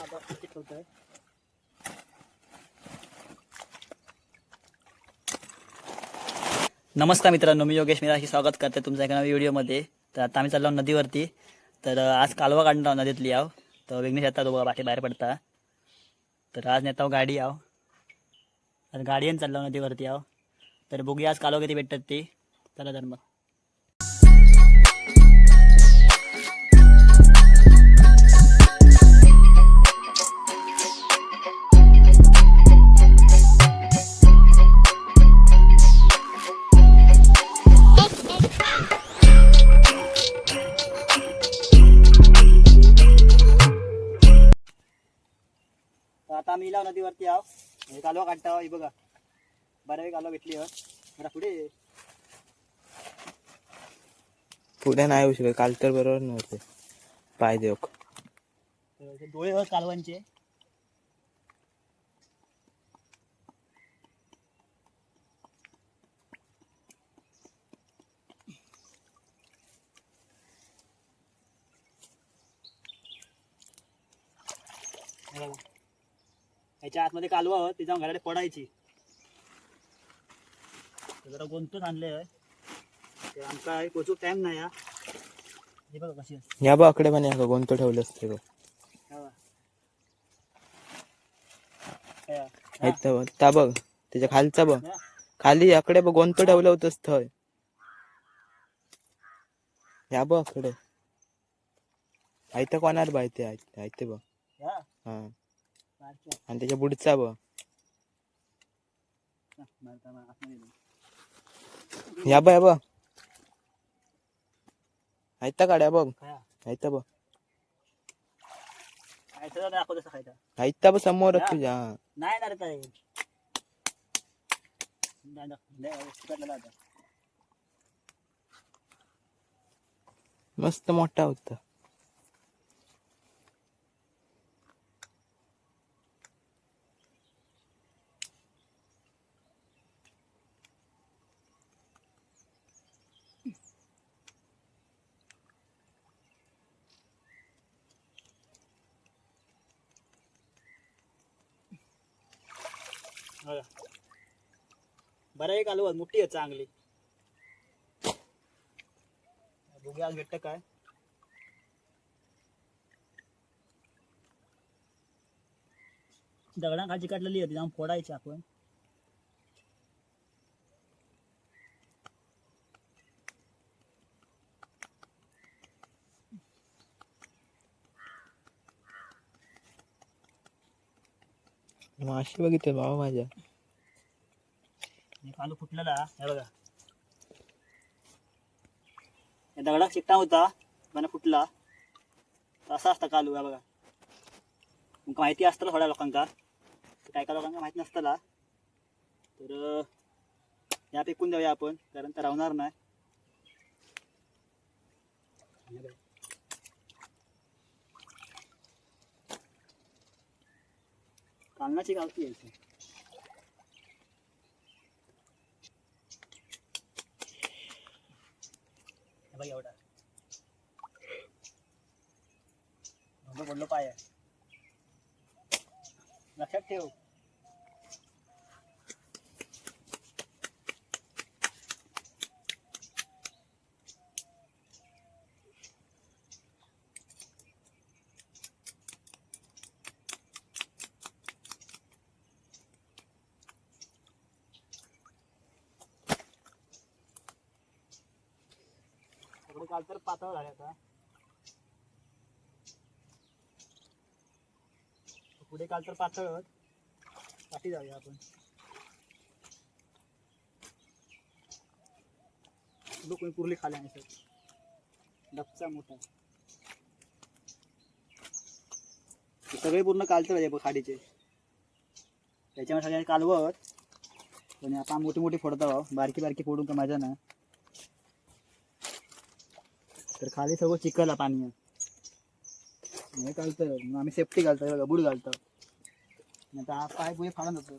आता आहे नमस्कार मित्रांनो मी योगेश मिराशी स्वागत करते तुमच्या एका नवीन व्हिडिओमध्ये. तर आता आम्ही चाललो आहोत नदीवरती. तर आज कालवा काढणार आहोत नदीतली आहो तर विघ्नेश येतात दोघं बाकी बाहेर पडता तर आज नेता गाडी आहो तर गाडीन चाललो नदीवरती आहो तर बघूया आज कालवा किती भेटतात ती. चला तर मग. आम्ही इलाव नदीवरती आहो. हे कालवा काढता ही बघा. बऱ्यापैकी कालवा भेटली आहो जरा पुढे ये. पुढे नाही येऊ शकत काल तर बरोबर नव्हते. पाय देऊ तर डोळे आहेत कालवांचे हे बघा. याच्या आतमध्ये कालवा होत ती जाऊन घराकडे पडायची. जरा गोंतून आणले ते आमका पोचूक टाइम नाही हा. हे बघा कशी आहे. या बघ आकडे पण गोंतो ठेवलं असते बघ. आहेत बघ ता बघ त्याच्या खालचा बघ. खाली आकडे बघ गोंतो ठेवलं होतंच थय. या बघ आकडे. आयतं कोणाला माहिती आहे आयते बघ. हा. आणि त्याच्या आतमध्ये जाऊ. या बघ या आयता काढ्या बघ. आयता बघ बघ समोरच हा. तुझ्या. नाही. मस्त मोठा होता हो. बरं एक आलो मोठी आहे चांगली. बघूया भेटत काय? दगडा काढलेली होती जाऊन फोडायची आपण. माशे बघितले भावा माझ्या. कालू फुटलेला हे बघा. या दगडा चिकटा होता पण फुटला. तर असा असता कालू हा बघा. तुमका माहिती असतं थोड्या लोकांका काय काय लोकांना माहिती नसतला तर या फेकून जाऊया आपण कारण तर राहणार नाही. हे गावती आहे इथे. बघ एवढा बोललो पाय आहे. लक्षात ठेव सगळं काल तर पातळ झाले आता. पुढे काल तर पातळ पाठी जाऊया आपण. लोक कोणी पुरली खाली आणि सर डबचा मोठा. सगळे पूर्ण कालचं आहे खाडीचे. त्याच्यामुळे सगळ्यांनी कालवत पण आता मोठी मोठी फोडत आहोत. बारकी बारकी फोडून का मजा नाही तर खाली सगळं आहे पाणी हे घालतं मग आम्ही सेफ्टी घालतो हे बघा बूट घालतो नाही तर हा पाय पुढे फाडून जातो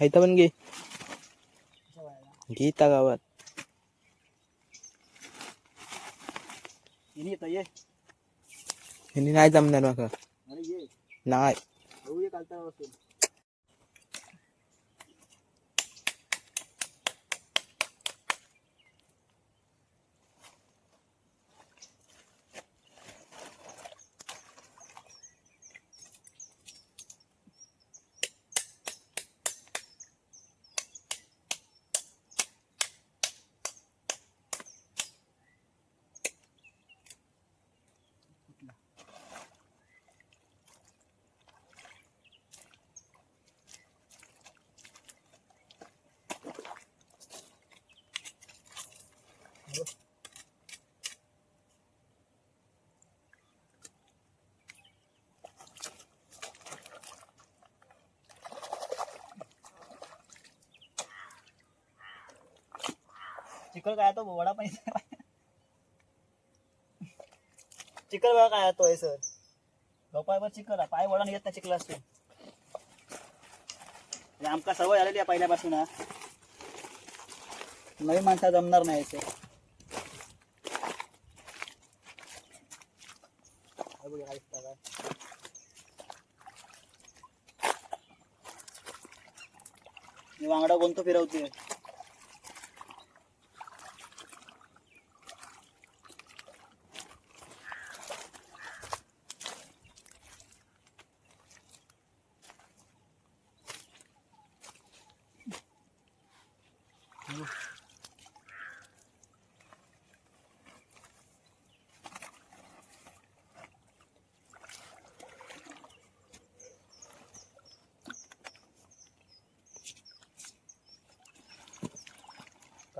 आयता पण घे. गीता गावात. हिनी येतं ये. ह्यांनी नाही जमणार माका अरे ये. नाही. बघू ये चिखल काय तो वडा पण चिखल बघा काय तो सर. लोकांवर चिखल पाय वडा येत नाही चिखल असतो आमका सवय आलेली आहे पहिल्यापासून नवीन माणसा जमणार नाही सर मी वांगडा कोणतो फिरवते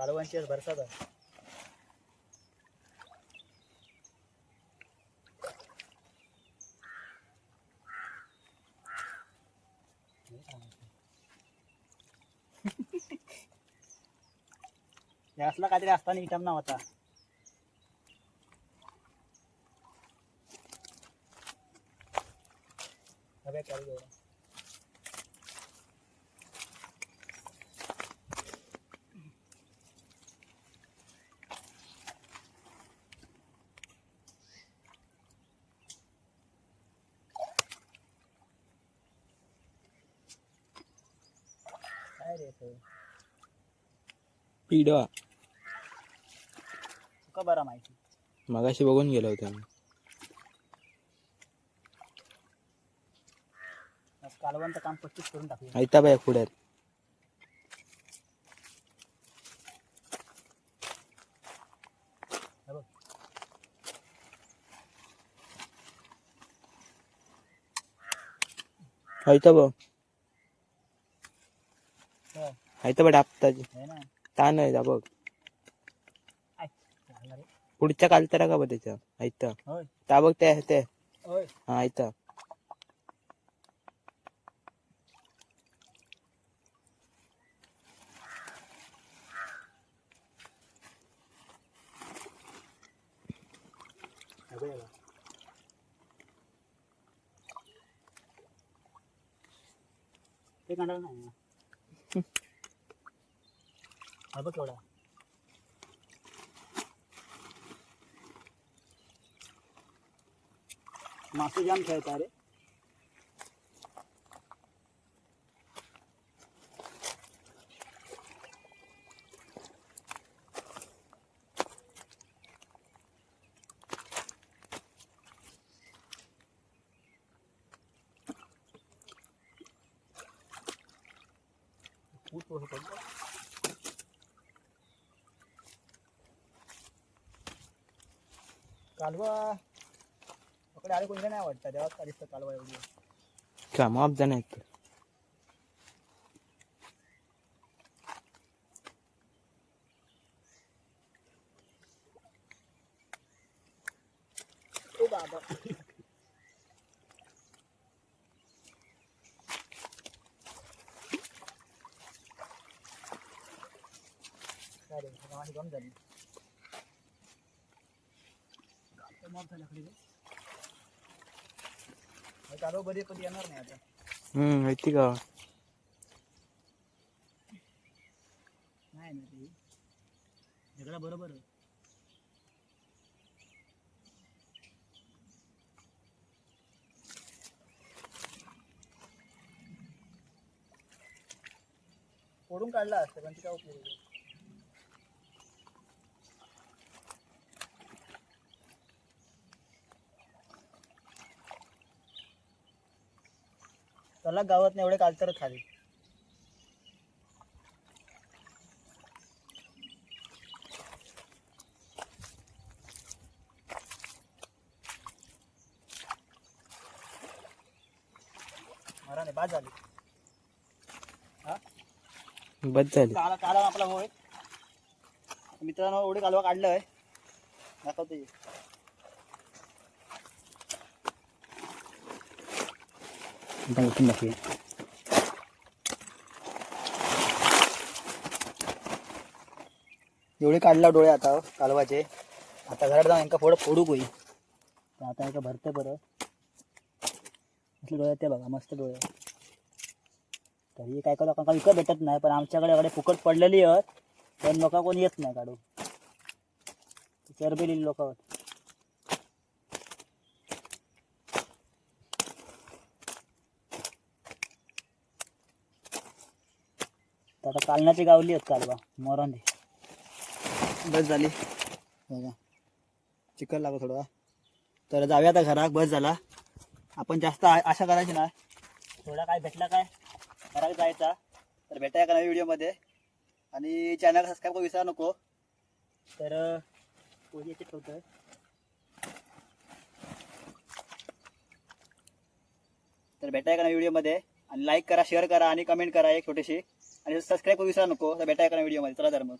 कालवांची आज भरसात आहे असला काहीतरी असताना इटम ना होता. बघा काय रे तुका बरा माहिती. मगाशी बघून गेलो होतो आज कालवंत काम पच्चीस करून टाकूया. ऐता बाय पुढ्यात. हे बघ. ऐता बघ हो, ऐता बघ आपताची हे ना ताण आहे जा बघ आय, झालं रे. पुढच्या कालतरा का बघ त्याच्या ऐता होय ता बघ ते ते होय हा ऐता हे बघ, हे बघ. ते काढणार नाही ना. हा बघ एवढा. मासे जाम खेळता रे. कालवा पकडे आले कोणी नाही वाटतं तेव्हा का दिसतं कालवा एवढी का माप जाण आहेत ओ बाबा। काय रे माझी गम झाली काय मॉप झाला खाली रे? हे कालवा बरी कधी येणार नाही आता हम्म माहिती का नाही आहे ना ते झगडा बरोबर आहे फोडून काढला असतं पण ते काय उपयोग आहे? त्याला गावात एवढे काल तर खाली. मरा नाही बाद झाली. हा? बस झाली. काला काला आपला होय मित्रांनो एवढे कालवा काढलंय. दाखवतो 일단 आता उठून एवढे काढला डोळे आता हो, कालवाचे. आता घरात जाऊन यांका फोडं फोडूक होई आता एका भरते बरं. असले डोळे ते बघा मस्त डोळे. तरी काय काय लोकांना विकत भेटत नाही पण आमच्याकडे एवढे फुकट पडलेली आहेत पण लोक कोण येत नाही काढू चरबेलेली लोक. आहेत आता कालण्याची गावली आहेत कालवा मोरांनी बस झाली. बघा. चिकन लागो थोडा. तर जाऊया आता घरात बस झाला. आपण जास्त आशा करायची नाही. थोडा काय भेटला काय? घरात जायचा. तर भेटाया का व्हिडिओमध्ये. आणि चॅनल सबस्क्राईब करू विसरा नको. तर पोळी याची ठेवतोय. तर भेटाया का व्हिडिओमध्ये. आणि लाईक करा शेअर करा आणि कमेंट करा एक छोटीशी. आणि सबस्क्राईब करू विसरा नको. तर भेटायला का व्हिडिओमध्ये. चला तर मग.